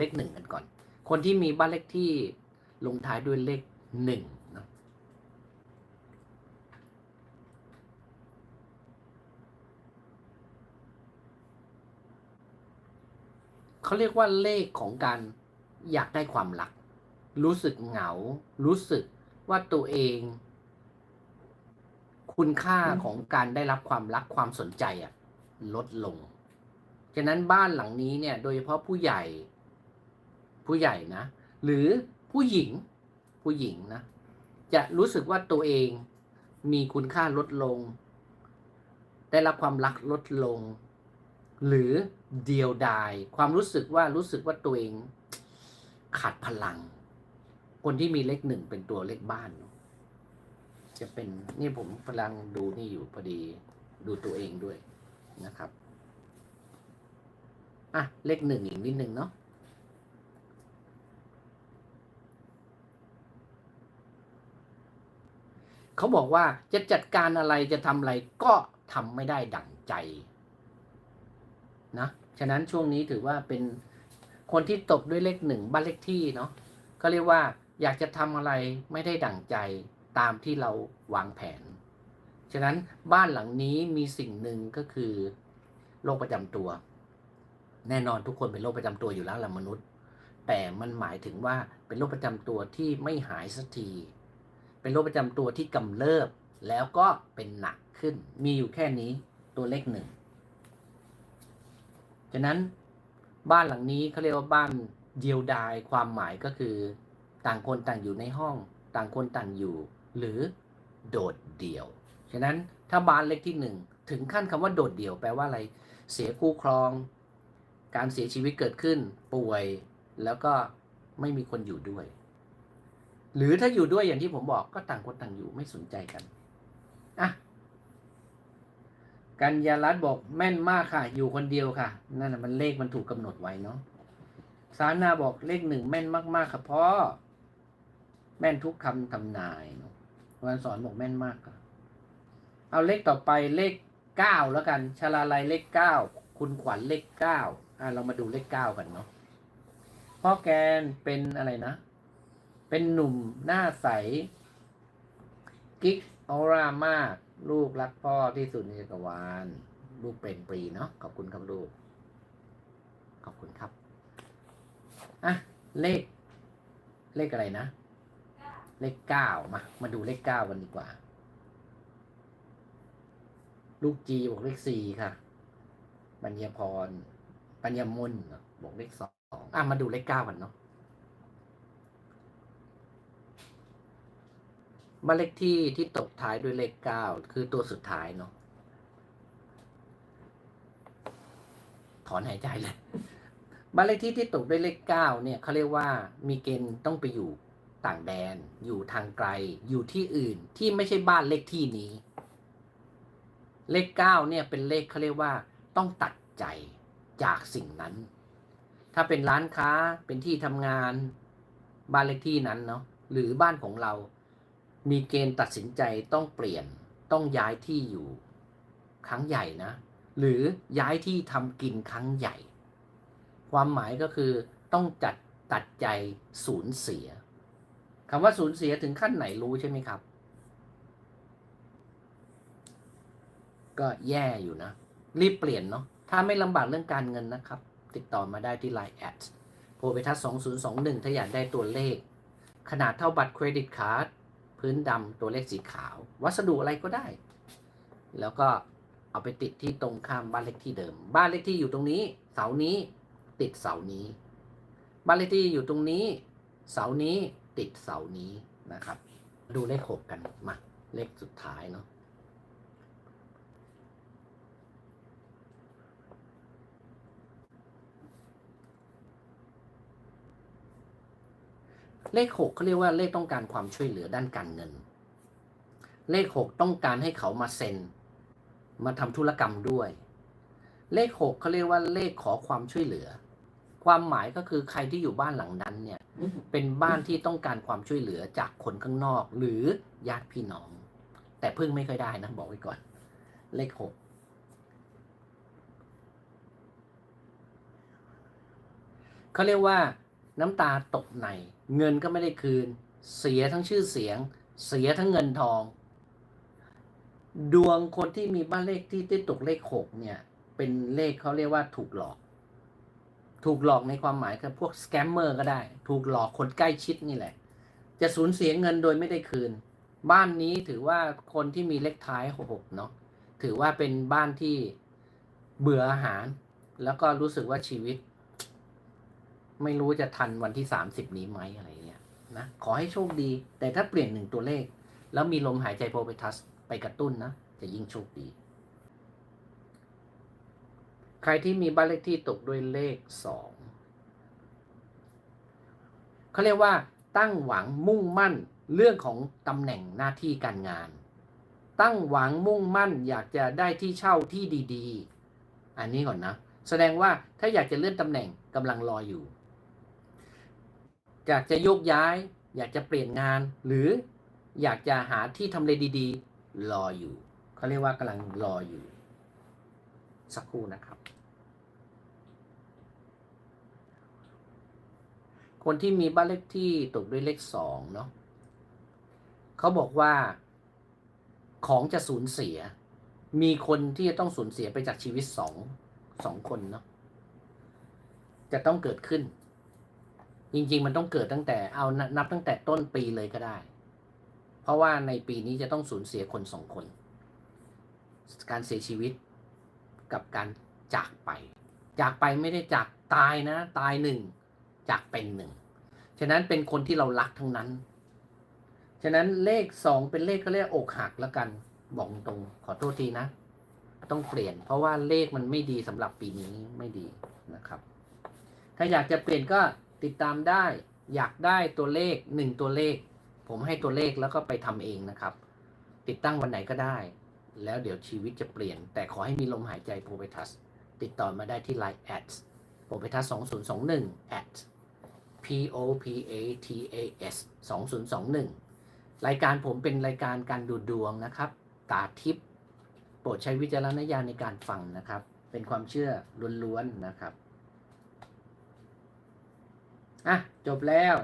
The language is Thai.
เลขหนึ่งกันก่อน คนที่มีบ้านเลขที่ลงท้ายด้วยเลขหนึ่งนะเขาเรียกว่าเลขของการอยากได้ความรัก รู้สึกเหงา รู้สึกว่าตัวเอง คุณค่าของการได้รับความรักความสนใจอะลดลง ฉะนั้นบ้านหลังนี้เนี่ย โดยเฉพาะผู้ใหญ่ ผู้ใหญ่นะ หรือผู้หญิงผู้หญิงนะ จะรู้สึกว่าตัวเองมีคุณค่าลดลง ได้รับความรักลดลง หรือเดียวดาย ความรู้สึกว่ารู้สึกว่าตัวเองขาดพลัง คนที่มีเลขหนึ่งเป็นตัวเลขบ้าน จะเป็นนี่ผมกำลังดูนี่อยู่พอดีดูตัวเองด้วยนะครับ อะ เลขหนึ่งอีกนิดหนึ่งเนาะ เขาบอกว่าจะจัดการอะไรจะทำอะไรก็ทำไม่ได้ดั่งใจนะฉะนั้นช่วงนี้ถือว่าเป็นคนที่ตกด้วยเลขหนึ่งบ้านเลขที่เนาะก็เรียกว่าอยากจะทำอะไรไม่ได้ดั่งใจตามที่เราวางแผน ฉะนั้นบ้านหลังนี้มีสิ่งหนึ่งก็คือโรคประจำตัว แน่นอนทุกคนเป็นโรคประจำตัวอยู่แล้วละมนุษย์ แต่มันหมายถึงว่าเป็นโรคประจำตัวที่ไม่หายสักที เป็นโรคประจำตัวที่กำเริบแล้วก็เป็นหนักขึ้น มีอยู่แค่นี้ตัวเลขหนึ่งฉะนั้นบ้านหลังนี้เขาเรียกว่าบ้านเดียวดายความหมายก็คือต่างคนต่างอยู่ในห้อง ต่างคนต่างอยู่ หรือโดดเดี่ยว ฉะนั้นถ้าบ้านเลขที่หนึ่งถึงขั้นคำว่าโดดเดี่ยวแปลว่าอะไร เสียคู่ครอง การเสียชีวิตเกิดขึ้นป่วยแล้วก็ไม่มีคนอยู่ด้วย หรือถ้าอยู่ด้วยอย่างที่ผมบอกก็ต่างคนต่างอยู่ไม่สนใจกันอะกัญญารัตน์บอกแม่นมากค่ะ อยู่คนเดียวค่ะ นั่นนะมันเลขมันถูกกำหนดไว้เนาะสานาบอกเลขหนึ่งแม่นมาก ๆ ค่ะพ่อแม่นทุกคำทำนายเนาะวันสอนบอกแม่นมากค่ะเอาเลขต่อไปเลขเก้าแล้วกันชาลาลัยเลขเก้าคุณขวัญเลขเก้าอะเรามาดูเลขเก้ากันเนาะพ่อแกนเป็นอะไรนะ เป็นหนุ่มหน้าใส กิ๊กออร่ามาก ลูกรักพ่อที่สุดในจักรวาล ลูกเป็นปรีเนาะขอบคุณครับลูก ขอบคุณครับอะเลข เลขอะไรนะ เลขเก้ามา มาดูเลขเก้ากันดีกว่า ลูกจีบอกเลขสี่ค่ะปัญญาพร ปัญญามนเนบอกเลขสองอะมาดูเลขเก้ากันเนาะ บ้านเลขที่ที่ตกท้ายด้วยเลขเก้าคือตัวสุดท้ายเนาะถอนหายใจเลยบ้านเลขที่ที่ตกด้วยเลขเก้าเนี่ยเขาเรียกว่ามีเกณฑ์ต้องไปอยู่ต่างแดน อยู่ทางไกล อยู่ที่อื่นที่ไม่ใช่บ้านเลขที่นี้ เลขเก้าเนี่ยเป็นเลขเขาเรียกว่าต้องตัดใจจากสิ่งนั้น ถ้าเป็นร้านค้าเป็นที่ทำงานบ้านเลขที่นั้นเนาะหรือบ้านของเรา มีเกณฑ์ตัดสินใจต้องเปลี่ยนต้องย้ายที่อยู่ครั้งใหญ่นะ หรือย้ายที่ทำกินครั้งใหญ่ ความหมายก็คือต้องจัดตัดใจสูญเสียคำว่าสูญเสียถึงขั้นไหนรู้ใช่ไหมครับ ก็แย่อยู่นะ รีบเปลี่ยนเนาะถ้าไม่ลำบากเรื่องการเงินนะครับ ติดต่อมาได้ที่ Line แอดโพเปทัส2021 ถ้าอยากได้ตัวเลข ขนาดเท่าบัตรเครดิตการ์ด พื้นดำตัวเลขสีขาว วัสดุอะไรก็ได้ แล้วก็เอาไปติดที่ตรงข้ามบ้านเลขที่เดิม บ้านเลขที่อยู่ตรงนี้ เสานี้ติดเสานี้ บ้านเลขที่อยู่ตรงนี้ เสานี้ติดเสานี้นะครับ ดูเลขหกกันมาเลขสุดท้ายเนาะ เลขหกเขาเรียกว่าเลขต้องการความช่วยเหลือด้านการเงิน เลขหกต้องการให้เขามาเซ็น มาทำธุรกรรมด้วย เลขหกเขาเรียกว่าเลขขอความช่วยเหลือ ความหมายก็คือใครที่อยู่บ้านหลังนั้นเนี่ยเป็นบ้านที่ต้องการความช่วยเหลือจากคนข้างนอก หรือญาติพี่น้อง แต่พึ่งไม่ค่อยได้นะบอกไว้ก่อน เลขหกเขาเขาเรียกว่า น้ำตาตกในเงินก็ไม่ได้คืน เสียทั้งชื่อเสียง เสียทั้งเงินทอง ดวงคนที่มีบ้านเลขที่ที่ตกเลขหกเนี่ย เป็นเลขเขาเรียกว่าถูกหลอก ถูกหลอกในความหมายคือพวกสแกมเมอร์ก็ได้ ถูกหลอกคนใกล้ชิดนี่แหละ จะสูญเสียเงินโดยไม่ได้คืน บ้านนี้ถือว่าคนที่มีเลขท้ายหกเนาะถือว่าเป็นบ้านที่เบื่ออาหาร แล้วก็รู้สึกว่าชีวิต ไม่รู้จะทันวันที่สามสิบนี้ไหมอะไรเงี้ยนะขอให้โชคดี แต่ถ้าเปลี่ยนหนึ่งตัวเลข แล้วมีลมหายใจโพเปทัสไปกระตุ้นนะ จะยิ่งโชคดี ใครที่มีบ้านเลขที่ตกด้วยเลขสองเขาเรียกว่าตั้งหวังมุ่งมั่นเรื่องของตำแหน่งหน้าที่การงาน ตั้งหวังมุ่งมั่นอยากจะได้ที่เช่าที่ดี ๆ อันนี้ก่อนนะ แสดงว่าถ้าอยากจะเลื่อนตำแหน่งกำลังรออยู่ อยากจะโยกย้าย อยากจะเปลี่ยนงาน หรืออยากจะหาที่ทำเลดีๆ รออยู่ เขาเรียกว่ากำลังรออยู่ สักครู่นะครับ คนที่มีบ้านเลขที่ตกด้วยเลขสองเนาะเขาบอกว่า ของจะสูญเสีย มีคนที่จะต้องสูญเสียไปจากชีวิตสองสองคนเนาะจะต้องเกิดขึ้น จริง ๆ มันต้องเกิดตั้งแต่เอานับตั้งแต่ต้นปีเลยก็ได้ เพราะว่าในปีนี้จะต้องสูญเสียคนสองคน การเสียชีวิตกับการจากไป จากไปไม่ได้จากตายนะ ตายหนึ่งจากเป็นหนึ่งฉะนั้นเป็นคนที่เรารักทั้งนั้น ฉะนั้นเลขสองเป็นเลขเขาเรียกอกหักแล้วกันบอกตรงขอโทษทีนะ ต้องเปลี่ยน เพราะว่าเลขมันไม่ดีสำหรับปีนี้ไม่ดีนะครับ ถ้าอยากจะเปลี่ยนก็ ติดตามได้อยากได้ตัวเลขหนึ่งตัวเลข ผมให้ตัวเลขแล้วก็ไปทำเองนะครับ ติดตั้งวันไหนก็ได้ แล้วเดี๋ยวชีวิตจะเปลี่ยน แต่ขอให้มีลมหายใจโพเปทัสติดต่อมาได้ที่ Line แอดโพเปทัส2021 at p o p a t a s 2021 รายการผมเป็นรายการการดูดวงนะครับ ตาทิพย์โปรดใช้วิจารณญาณในการฟังนะครับ เป็นความเชื่อล้วนๆนะครับ อะ จบแล้ว